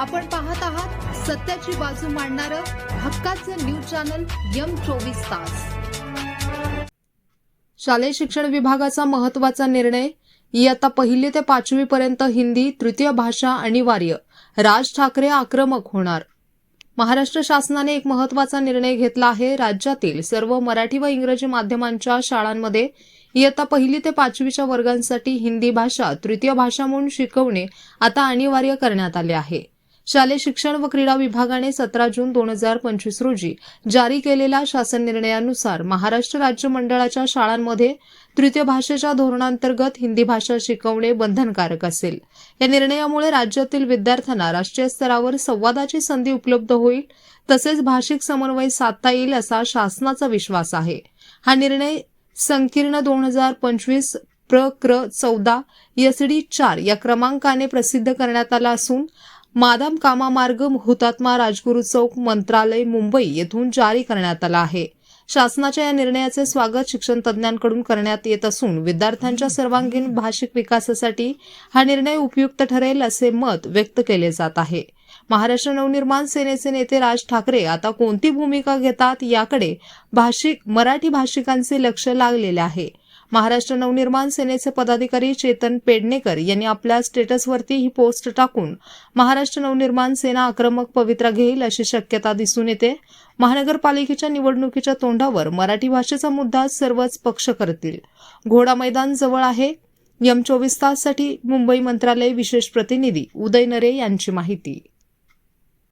आपण पाहत आहात सत्याची बाजू मांडणारं हक्काचं न्यूज चॅनल यम चोवीस तास. शालेय शिक्षण विभागाचा महत्त्वाचा निर्णय इयत्ता पहिली ते पाचवी पर्यंत हिंदी तृतीय भाषा अनिवार्य राज ठाकरे आक्रमक होणार. महाराष्ट्र शासनाने एक महत्त्वाचा निर्णय घेतला आहे राज्यातील सर्व मराठी व इंग्रजी माध्यमांच्या शाळांमध्ये इयत्ता पहिली ते पाचवीच्या वर्गांसाठी हिंदी भाषा तृतीय भाषा म्हणून शिकवणे आता अनिवार्य करण्यात आले आहे. शालेय शिक्षण व क्रीडा विभागाने सतरा जून दोन हजार पंचवीस रोजी जारी केलेल्या शासन निर्णयानुसार महाराष्ट्र राज्य मंडळाच्या शाळांमध्ये तृतीय भाषेच्या धोरणांतर्गत हिंदी भाषा शिकवणे बंधनकारक असेल. या निर्णयामुळे राज्यातील विद्यार्थ्यांना राष्ट्रीय स्तरावर संवादाची संधी उपलब्ध होईल तसेच भाषिक समन्वय साधता येईल असा शासनाचा विश्वास आहे. हा निर्णय संकीर्ण दोन हजार पंचवीस प्र क्र चौदा एसडी चार या क्रमांकाने प्रसिद्ध करण्यात आला असून मादाम कामा मार्ग हुतात्मा राजगुरू चौक मंत्रालय मुंबई येथून जारी करण्यात आला आहे. शासनाच्या या निर्णयाचे स्वागत शिक्षण तज्ज्ञांकडून करण्यात येत असून विद्यार्थ्यांच्या सर्वांगीण भाषिक विकासासाठी हा निर्णय उपयुक्त ठरेल असे मत व्यक्त केले जात आहे. महाराष्ट्र नवनिर्माण सेनेचे नेते राज ठाकरे आता कोणती भूमिका घेतात याकडे भाषिक मराठी भाषिकांचे लक्ष लागलेले आहे. महाराष्ट्र नवनिर्माण सेनेचे पदाधिकारी चेतन पेडणेकर यांनी आपल्या स्टेटसवरती ही पोस्ट टाकून महाराष्ट्र नवनिर्माण सेना आक्रमक पवित्रा घेईल अशी शक्यता दिसून येते. महानगरपालिकेच्या निवडणुकीच्या तोंडावर मराठी भाषेचा मुद्दा सर्वच पक्ष करतील. घोडा मैदान जवळ आहे. यम चोवीस ताससाठी मुंबई मंत्रालय विशेष प्रतिनिधी उदय नरे यांची माहिती.